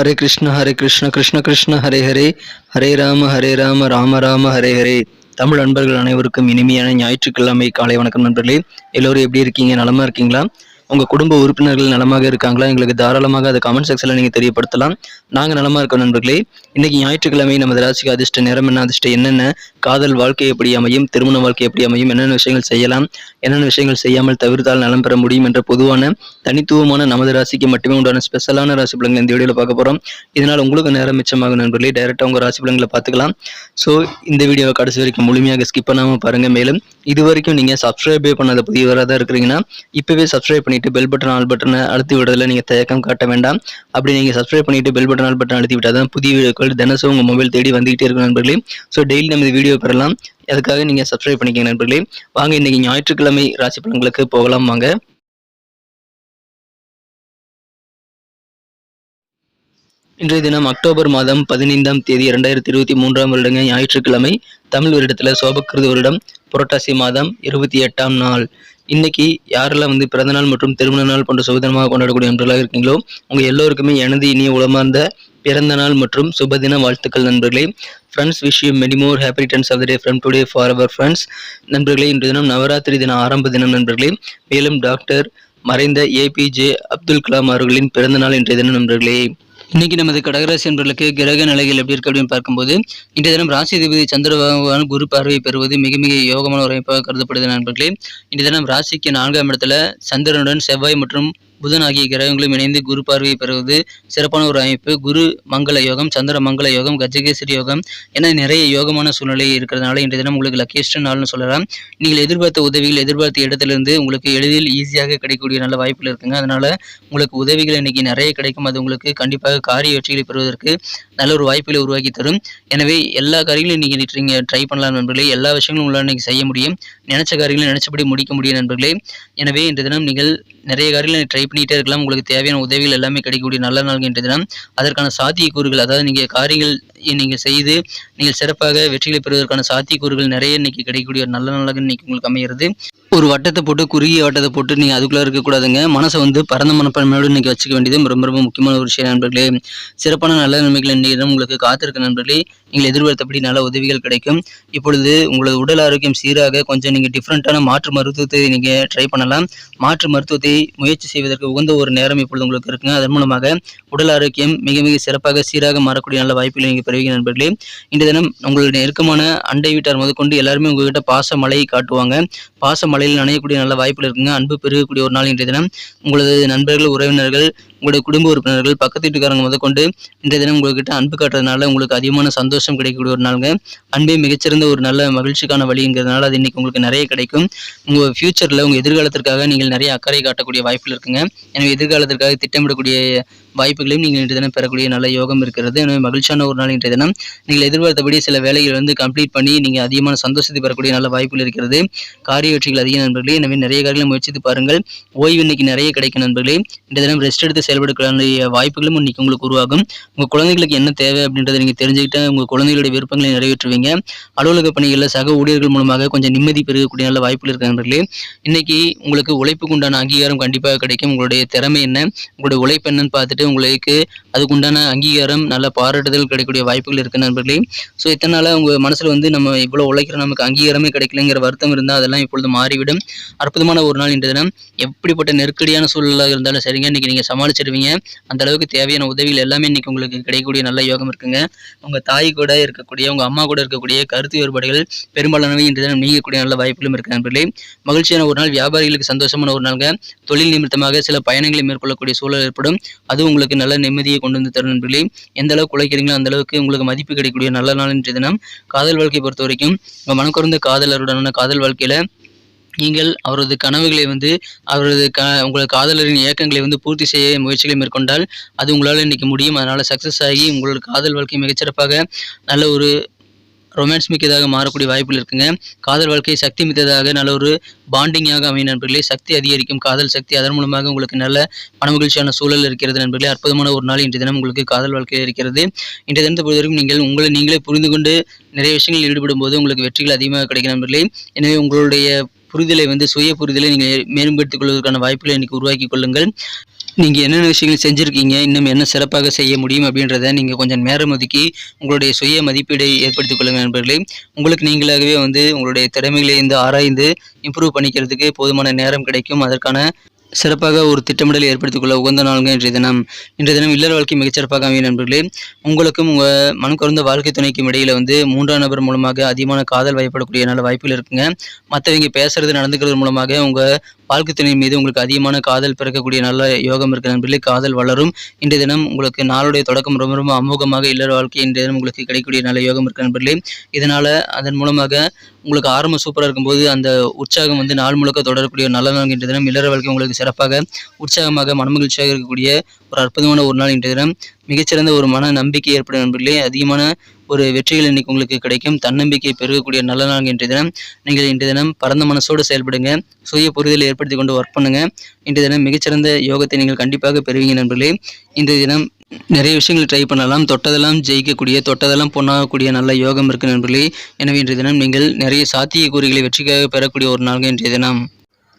ஹரே கிருஷ்ண ஹரே கிருஷ்ண கிருஷ்ண கிருஷ்ண ஹரே ஹரே. ஹரே ராம ஹரே ராம ராம ராம ஹரே ஹரே. தமிழ் நண்பர்கள் அனைவருக்கும் இனிமையான ஞாயிற்றுக்கிழமை. காலை வணக்கம் நண்பர்களே. எல்லோரும் எப்படி இருக்கீங்க? நலமா இருக்கீங்களா? உங்க குடும்ப உறுப்பினர்கள் நலமாக இருக்காங்களா? எங்களுக்கு தாராளமாக அதை கமெண்ட் செக்ஷன்ல நீங்க தெரியப்படுத்தலாம். நாங்க நலமா இருக்கோம் நண்பர்களே. இன்னைக்கு ஞாயிற்றுக்கிழமை நமது ராசிக்கு அதிர்ஷ்ட நேரம் என்ன அதிர்ஷ்ட என்னென்ன காதல் வாழ்க்கை எப்படி அமையும் திருமண வாழ்க்கை எப்படி அமையும் என்னென்ன விஷயங்கள் செய்யலாம் என்னென்ன விஷயங்கள் செய்யாமல் தவிர்த்தால் நலம் பெற முடியும் என்ற பொதுவான தனித்துவமான நமது ராசிக்கு மட்டுமே உண்டான ஸ்பெஷலான ராசி பலன்கள் இந்த வீடியோவில் பார்க்க போகிறோம் இதனால் உங்களுக்கு நேரம் மிச்சமாகும் நண்பர்களே. டைரெக்டாக உங்கள் ராசி பலன்களை பார்த்துக்கலாம். ஸோ இந்த வீடியோவை கடைசி வரைக்கும் முழுமையாக ஸ்கிப் பண்ணாமல் பாருங்கள் மேலும் இது வரைக்கும் நீங்கள் சப்ஸ்கிரைபே பண்ணாத புதியவராக தான் இருக்கிறீங்கன்னா இப்போவே சப்ஸ்கிரைப் பண்ணிட்டு பெல் பட்டன் ஆல் பட்டனை அழுத்தி விடுறதுல நீங்கள் தயக்கம் காட்ட வேண்டாம். அப்படி நீங்கள் சப்ஸ்கிரைப் பண்ணிட்டு பெல் பட்டன் ஆல் பட்டன் அழுத்தி விட்டால் தான் புதிய வீடியோக்கள் தினசும் உங்கள் மொபைல் தேடி வந்துகிட்டே இருக்கும் நண்பர்களே. ஸோ டெய்லி நம்ம இந்த வீடியோ பெறலாம். அதுக்காக நீங்கள் சப்ஸ்கிரைப் பண்ணிக்கங்க நண்பர்களே. வாங்க இன்றைக்கி ஞாயிற்றுக்கிழமை ராசி பலன்களுக்கு போகலாம். வாங்க. இன்றைய தினம் அக்டோபர் மாதம் பதினைந்தாம் தேதி இரண்டாயிரத்தி இருபத்தி மூன்றாம் வருடங்க ஞாயிற்றுக்கிழமை. தமிழ் வருடத்தில் சோபக்கிருது வருடம். புரட்டாசி மாதம் இருபத்தி எட்டாம் நாள். இன்னைக்கு யாரெல்லாம் வந்து பிறந்தநாள் மற்றும் திருமண நாள் போன்ற சுபதினமாக கொண்டாடக்கூடிய நண்பர்களாக இருக்கீங்களோ உங்கள் எல்லோருக்குமே எனது இனிய உளமார்ந்த பிறந்த நாள் மற்றும் சுபதின வாழ்த்துக்கள் நண்பர்களே. Friends wish you many more happy returns of the day from today for our friends நண்பர்களே இன்று தினம் நவராத்திரி தின ஆரம்ப தினம் நண்பர்களே. மேலும் டாக்டர் மறைந்த ஏபிஜே அப்துல் கலாம் அவர்களின் பிறந்த நாள் இன்றைய தினம் நண்பர்களே. இன்னைக்கு நமது கடகராசி என்பர்களுக்கு கிரக நிலைகள் எப்படி இருக்கு அப்படின்னு பார்க்கும்போது இன்றைய தினம் ராசி அதிபதி சந்திர பகவான் குரு பார்வை பெறுவது மிக மிக யோகமான ஒரு அமைப்பாக கருதப்படுது நண்பர்களே. இன்றைய தினம் ராசிக்கு நான்காம் இடத்துல சந்திரனுடன் செவ்வாய் மற்றும் புதன் ஆகிய கிரகங்களும் இணைந்து குரு பார்வையை பெறுவது சிறப்பான ஒரு அமைப்பு. குரு மங்கள யோகம் சந்திர மங்கள யோகம் கஜகேசரி யோகம் என நிறைய யோகமான சூழ்நிலை இருக்கிறதுனால இன்றைய தினம் உங்களுக்கு லக்கியஸ்ட் நாள்னு சொல்லலாம். நீங்கள் எதிர்பார்த்த உதவிகள் எதிர்பார்த்த இடத்திலிருந்து உங்களுக்கு எளிதில் ஈஸியாக கிடைக்கக்கூடிய நல்ல வாய்ப்பில் இருக்குங்க. அதனால உங்களுக்கு உதவிகள் இன்னைக்கு நிறைய கிடைக்கும். அது உங்களுக்கு கண்டிப்பாக காரிய வெற்றிகளை பெறுவதற்கு நல்ல ஒரு வாய்ப்புகளை உருவாக்கி தரும். எனவே எல்லா காரியங்களும் இன்னைக்கு நீங்கள் ட்ரை பண்ணலாம் நண்பர்களே. எல்லா விஷயங்களும் உங்களால் இன்னைக்கு செய்ய முடியும். நினைச்ச காரியங்களை நினைச்சபடி முடிக்க முடியும் நண்பர்களே. எனவே இன்றைய தினம் நீங்கள் நிறைய காரியங்களை ட்ரை பண்ணிகிட்டே இருக்கலாம். உங்களுக்கு தேவையான உதவிகள் எல்லாமே கிடைக்கக்கூடிய நல்ல நாள் தினம். அதற்கான சாத்தியக்கூறுகள் அதாவது நீங்கள் காரியங்கள் நீங்கள் செய்து நீங்கள் சிறப்பாக வெற்றிகளை பெறுவதற்கான சாத்தியக்கூறுகள் நிறைய இன்னைக்கு கிடைக்கக்கூடிய ஒரு நல்ல நாளாக இன்னைக்கு உங்களுக்கு அமைகிறது ஒரு வட்டத்தை போட்டு குறுகிய வட்டத்தை போட்டு நீங்கள் அதுக்குள்ளே இருக்கக்கூடாதுங்க. மனசை வந்து பரந்த மனப்பான்மையோடு இன்றைக்கி வச்சுக்க வேண்டியது ரொம்ப ரொம்ப முக்கியமான ஒரு விஷயம் நண்பர்களே. சிறப்பான நல்ல நன்மைகள் இன்றைய உங்களுக்கு காத்திருக்க நண்பர்களே. நீங்கள் எதிர்பார்த்தபடி நல்ல உதவிகள் கிடைக்கும். இப்பொழுது உங்களது உடல் ஆரோக்கியம் சீராக கொஞ்சம் நீங்கள் டிஃப்ரெண்ட்டான மாற்று மருத்துவத்தை நீங்கள் ட்ரை பண்ணலாம். மாற்று மருத்துவத்தை முயற்சி செய்வதற்கு உகந்த ஒரு நேரம் இப்பொழுது உங்களுக்கு இருக்குங்க. அதன் மூலமாக உடல் ஆரோக்கியம் மிக மிக சிறப்பாக சீராக மாறக்கூடிய நல்ல வாய்ப்புகளை நீங்கள் பெறுவீங்க நண்பர்களே. இன்றைய தினம் உங்களுடைய நெருக்கமான அண்டை வீட்டார் முதற்கொண்டு எல்லாருமே உங்ககிட்ட பாச மழையை காட்டுவாங்க. பாச மழையில் நனையக்கூடிய நல்ல வாய்ப்புகள் இருக்குங்க. அன்பு பெருகக்கூடிய ஒரு நாள் இன்றைய தினம். உங்களது நண்பர்கள் உறவினர்கள் உங்களுடைய குடும்ப உறுப்பினர்கள் பக்கத்து வீட்டுக்காரங்க முதற்கொண்டு இன்றைய தினம் உங்கள்கிட்ட அன்பு காட்டுறதுனால உங்களுக்கு அதிகமான சந்தோஷம் கிடைக்கக்கூடிய ஒரு நாளுங்க. அன்பே மிகச்சிறந்த ஒரு நல்ல மகிழ்ச்சிக்கான வழிங்கிறதுனால அது இன்னைக்கு உங்களுக்கு நிறைய கிடைக்கும். உங்கள் ஃபியூச்சரில் உங்கள் எதிர்காலத்திற்காக நீங்கள் நிறைய அக்கறை காட்டக்கூடிய வாய்ப்புகள் இருக்குங்க. எனவே எதிர்காலத்திற்காக திட்டமிடக்கூடிய வாய்ப்புகளையும் நீங்கள் இன்றைய தினம் பெறக்கூடிய நல்ல யோகம் இருக்கிறது. எனவே மகிழ்ச்சியான ஒரு நாள் இன்றைய தினம். நீங்கள் எதிர்பார்த்தபடி சில வேலைகள் வந்து கம்ப்ளீட் பண்ணி நீங்கள் அதிகமான சந்தோஷத்தை பெறக்கூடிய நல்ல வாய்ப்புகள் இருக்கிறது. காரிய வெற்றிகள் அதிக நண்பர்களே எனவே நிறைய காரியங்களை முயற்சித்து பாருங்கள். ஓய்வு இன்னைக்கு நிறைய கிடைக்கும் நண்பர்களே. இந்த தினம் ரெஸ்ட் எடுத்து செயல்படக்கூடிய வாய்ப்புகளும் இன்னைக்கு உங்களுக்கு உருவாகும். உங்கள் குழந்தைகளுக்கு என்ன தேவை அப்படின்றத நீங்கள் தெரிஞ்சுக்கிட்டு உங்கள் குழந்தைகளுடைய விருப்பங்களை நிறைவேற்றுவீங்க. அலுவலக பணிகளில் சக ஊழியர்கள் மூலமாக கொஞ்சம் நிம்மதி பெருகக்கூடிய நல்ல வாய்ப்புகள் இருக்கு நண்பர்களே. இன்னைக்கு உங்களுக்கு உழைப்புக்கு உண்டான அங்கீகாரம் கண்டிப்பாக கிடைக்கும். உங்களுடைய திறமை என்ன? உங்களுடைய உழைப்பு என்னன்னு பார்த்துட்டு உங்களுக்கு அதுக்குண்டான அங்கீகாரம் நல்ல பாராட்டுதல் கிடைக்கக்கூடிய வாய்ப்புகள் இருக்கு நண்பர்களே. ஸோ இத்தனை நாளாக உங்கள் மனசில் வந்து நம்ம இவ்வளோ உழைக்கிற நமக்கு அங்கீகாரமே கிடைக்கலங்கிற வருத்தம் இருந்தால் அதெல்லாம் இப்பொழுது மாறிவிடும் அற்புதமான ஒரு நாள் இன்றைய தினம். எப்படிப்பட்ட நெருக்கடியான சூழலாக இருந்தாலும் சரிங்க. இன்னைக்கு நீங்கள் சமாளிச்சிருவீங்க. அந்த அளவுக்கு தேவையான உதவிகள் எல்லாமே இன்னைக்கு உங்களுக்கு கிடைக்கக்கூடிய நல்ல யோகம் இருக்குங்க. உங்கள் தாய் கூட இருக்கக்கூடிய உங்கள் அம்மா கூட இருக்கக்கூடிய கருத்து வேறுபாடுகள் பெரும்பாலானவை இன்றைய தினம் நீங்கக்கூடிய நல்ல வாய்ப்புகளும் இருக்கு நண்பர்களே. மகிழ்ச்சியான ஒரு நாள் வியாபாரிகளுக்கு சந்தோஷமான ஒரு நாள்ங்க. தொழில் நிமித்தமாக சில பயணங்களை மேற்கொள்ளக்கூடிய சூழல் ஏற்படும். அது உங்களுக்கு நல்ல நிம்மதியை கொண்டு வந்து தரும் நண்பர்களே. எந்த அளவுக்கு உழைக்கிறீங்களோ அந்த அளவுக்கு உங்களுக்கு மதிப்பு கிடைக்கக்கூடிய நல்ல நாள் இன்றைய தினம். காதல் வாழ்க்கையை பொறுத்த வரைக்கும் உங்கள் மனக்குறந்த காதலருடனான காதல் வாழ்க்கையில நீங்கள் அவரது கனவுகளை வந்து அவரது க உங்கள் காதலரின் இயக்கங்களை வந்து பூர்த்தி செய்ய முயற்சிகளை மேற்கொண்டால் அது உங்களால் இன்றைக்கி முடியும். அதனால் சக்ஸஸ் ஆகி உங்களோட காதல் வாழ்க்கை மிகச்சிறப்பாக நல்ல ஒரு ரொமான்ஸ் மிக்கதாக மாறக்கூடிய வாய்ப்புகள் இருக்குங்க. காதல் வாழ்க்கை சக்தி மிக்கதாக நல்ல ஒரு பாண்டிங்காக அமையும் நண்பர்களே. சக்தி அதிகரிக்கும் காதல் சக்தி அதன் மூலமாக உங்களுக்கு நல்ல மனமகிழ்ச்சியான சூழல் இருக்கிறது நண்பர்களே. அற்புதமான ஒரு நாள் இன்றைய தினம் உங்களுக்கு காதல் வாழ்க்கையில் இருக்கிறது. இன்றைய தினத்தை பொறுத்தவரைக்கும் நீங்கள் உங்களை நீங்களே புரிந்து கொண்டு நிறைய விஷயங்களில் ஈடுபடும் போது உங்களுக்கு வெற்றிகள் அதிகமாக கிடைக்கும் நண்பர்களே. எனவே உங்களுடைய புரிதலை வந்து சுய புரிதலை நீங்கள் மேம்படுத்திக் கொள்வதற்கான வாய்ப்புகளை இன்னைக்கு உருவாக்கி கொள்ளுங்கள். நீங்கள் என்னென்ன விஷயங்கள் செஞ்சுருக்கீங்க இன்னும் என்ன சிறப்பாக செய்ய முடியும் அப்படின்றத நீங்கள் கொஞ்சம் நேரம் ஒதுக்கி உங்களுடைய சுய மதிப்பீடை ஏற்படுத்திக் கொள்ளுங்கள் நண்பர்களே. உங்களுக்கு நீங்களாகவே வந்து உங்களுடைய திறமைகளை வந்து ஆராய்ந்து இம்ப்ரூவ் பண்ணிக்கிறதுக்கு போதுமான நேரம் கிடைக்கும். அதற்கான சிறப்பாக ஒரு திட்டமிடலை ஏற்படுத்திக் கொள்ள உகந்த நாள்கள் இன்றைய தினம். இன்றைய தினம் இல்லற வாழ்க்கை மிகச்சிறப்பாக அமையும் நண்பர்களே. உங்களுக்கும் உங்கள் மனம் வாழ்க்கை துணைக்கும் இடையில வந்து மூன்றாம் நபர் மூலமாக அதிகமான காதல் வயப்படக்கூடிய நல்ல வாய்ப்புகள் இருக்குங்க. மற்றவங்க பேசுறது நடந்துக்கிறது மூலமாக உங்கள் வாழ்க்கை துணை மீது உங்களுக்கு அதிகமான காதல் பிறக்கக்கூடிய நல்ல யோகம் இருக்க நண்பர்களே காதல் வளரும். இன்றைய தினம் உங்களுக்கு நாளுடைய தொடக்கம் ரொம்ப ரொம்ப அமோகமாக இல்லற வாழ்க்கை இன்றைய தினம் உங்களுக்கு கிடைக்கக்கூடிய நல்ல யோகம் இருக்க நண்பர்களே. இதனால அதன் மூலமாக உங்களுக்கு ஆரம்பம் சூப்பராக இருக்கும்போது அந்த உற்சாகம் வந்து நாள் முழுக்க தொடரக்கூடிய நல்ல நாள் இன்றைய தினம். இல்லற வாழ்க்கை உங்களுக்கு சிறப்பாக உற்சாகமாக மனமகிழ்ச்சியாக இருக்கக்கூடிய ஒரு அற்புதமான ஒரு நாள் இன்றைய தினம். மிகச்சிறந்த ஒரு மன நம்பிக்கை ஏற்படும் நண்பர்களே. அதிகமான ஒரு வெற்றிகள் இன்னைக்கு உங்களுக்கு கிடைக்கும். தன்னம்பிக்கை பெருகக்கூடிய நல்ல நாள் இன்றைய தினம். நீங்கள் இன்றைய தினம் பரந்த மனசோடு செயல்படுங்க. சுய புரிதலை ஏற்படுத்தி கொண்டு ஒர்க் பண்ணுங்க. இன்றைய தினம் மிகச்சிறந்த யோகத்தை நீங்கள் கண்டிப்பாக பெறுவீங்க நண்பர்களே. இன்றைய தினம் நிறைய விஷயங்கள் ட்ரை பண்ணலாம். தொட்டதெல்லாம் ஜெயிக்கக்கூடிய தொட்டதெல்லாம் பொண்ணாகக்கூடிய நல்ல யோகம் இருக்கு நண்பர்களே. எனவே இன்றைய தினம் நீங்கள் நிறைய சாத்தியக்கூறுகளை வெற்றிக்காக பெறக்கூடிய ஒரு நாள் இன்றைய தினம்.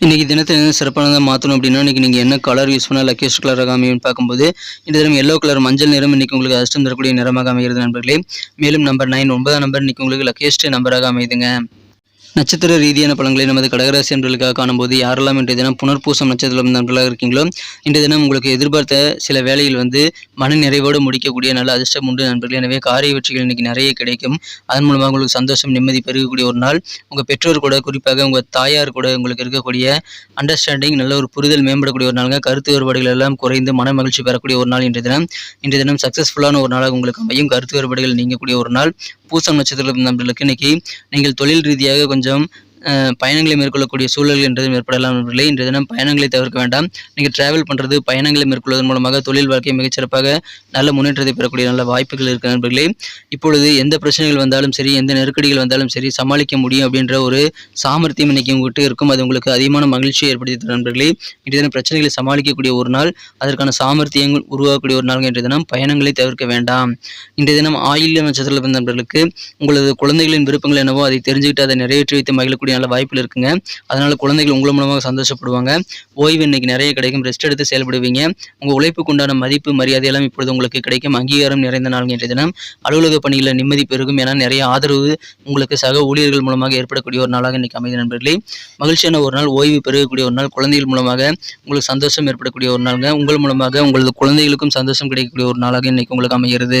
இன்றைக்கி தினத்தை என்ன சிறப்பானதாக மாற்றணும் அப்படின்னா இன்றைக்கி நீங்கள் என்ன கலர் யூஸ் பண்ணால் லக்கியஸ்ட் கலராக அமையும் பார்க்கும்போது இந்த தினம் எல்லோ கலர் மஞ்சள் நிறம் இன்றைக்கி உங்களுக்கு அதிர்ஷ்டம் தரக்கூடிய நிறமாக அமைகிறது நண்பர்களே. மேலும் நம்பர் நைன் ஒன்பதாம் நம்பர் இன்றைக்கி உங்களுக்கு லக்கியஸ்ட் நம்பராக அமைதுங்க நட்சத்திர ரீதியான பலன்களை நமது கடகராசி நண்பர்களுக்காக காணும்போது யாரெல்லாம் இன்றைய தினம் புனர்பூசம் நட்சத்திரம் நண்பர்களாக இருக்கீங்களோ இன்றைய தினம் உங்களுக்கு எதிர்பார்த்த சில வேலைகள் வந்து மன நிறைவோடு முடிக்கக்கூடிய நல்ல அதிர்ஷ்டம் உண்டு நண்பர்கள். எனவே காரிய வெற்றிகள் இன்னைக்கு நிறைய கிடைக்கும். அதன் மூலமாக உங்களுக்கு சந்தோஷம் நிம்மதி பெருகக்கூடிய ஒரு நாள். உங்கள் பெற்றோர் கூட குறிப்பாக உங்கள் தாயார் கூட உங்களுக்கு இருக்கக்கூடிய அண்டர்ஸ்டாண்டிங் நல்ல ஒரு புரிதல் மேம்படக்கூடிய ஒரு நாளுங்க. கருத்து வேறுபாடுகள் எல்லாம் குறைந்து மன மகிழ்ச்சி பெறக்கூடிய ஒரு நாள் இன்றைய தினம். இன்றைய தினம் சக்ஸஸ்ஃபுல்லான ஒரு நாளாக உங்களுக்கு அமையும். கருத்து வேறுபாடுகள் நீங்கக்கூடிய ஒரு நாள். பூசம் நட்சத்திரத்தில் இருந்தவர்களுக்கு இன்னைக்கு நீங்கள் தொழில் ரீதியாக கொஞ்சம் பயணங்களை மேற்கொள்ளக்கூடிய சூழல்கள் என்றதும் ஏற்படலாம். நண்பர்களே இன்றைய தினம் பயணங்களை தவிர்க்க வேண்டாம். நீங்கள் டிராவல் பண்ணுறது பயணங்களை மேற்கொள்வதன் மூலமாக தொழில் வாழ்க்கை மிகச்சிறப்பாக நல்ல முன்னேற்றத்தை பெறக்கூடிய நல்ல வாய்ப்புகள் இருக்க நண்பர்களே. இப்பொழுது எந்த பிரச்சனைகள் வந்தாலும் சரி எந்த நெருக்கடிகள் வந்தாலும் சரி சமாளிக்க முடியும் அப்படின்ற ஒரு சாமர்த்தியம் இன்னைக்கு உங்கள்கிட்ட இருக்கும். அது உங்களுக்கு அதிகமான மகிழ்ச்சியை ஏற்படுத்தி தரும் நண்பர்களே. இன்றைய தினம் பிரச்சனைகளை சமாளிக்கக்கூடிய ஒரு நாள் அதற்கான சாமர்த்தியங்கள் உருவாக்கக்கூடிய ஒரு நாள் இன்றைய தினம் பயணங்களை தவிர்க்க வேண்டாம். இன்றைய தினம் ஆயில்ய நட்சத்திரத்தில் பிறந்த நண்பர்களுக்கு உங்களது குழந்தைகளின் விருப்பங்கள் என்னவோ அதை தெரிஞ்சுக்கிட்டு அதை நிறைவேற்றி வைத்து மகிழக்கூடிய நல்ல வாய்ப்புகள் இருக்குங்க. அதனால குழந்தைகள் உங்கள் மூலமாக சந்தோஷப்படுவாங்க. ஓய்வு இன்னைக்கு நிறைய கிடைக்கும். ரெஸ்ட் எடுத்து செயல்படுவீங்க. உங்கள் உழைப்புக்கு உண்டான மதிப்பு மரியாதை எல்லாம் இப்பொழுது உங்களுக்கு கிடைக்கும். அங்கீகாரம் நிறைந்த நாள் இன்றைய தினம். அலுவலக பணிகளில் நிம்மதி பெருகும். என நிறைய ஆதரவு உங்களுக்கு சக ஊழியர்கள் மூலமாக ஏற்படக்கூடிய ஒரு நாளாக இன்னைக்கு அமைதி நண்பர்களே. மகிழ்ச்சியான ஒரு நாள் ஓய்வு பெருகக்கூடிய ஒரு நாள் குழந்தைகள் மூலமாக உங்களுக்கு சந்தோஷம் ஏற்படக்கூடிய ஒரு நாளுங்க. உங்கள் மூலமாக உங்களது குழந்தைகளுக்கும் சந்தோஷம் கிடைக்கக்கூடிய ஒரு நாளாக இன்னைக்கு உங்களுக்கு அமைகிறது.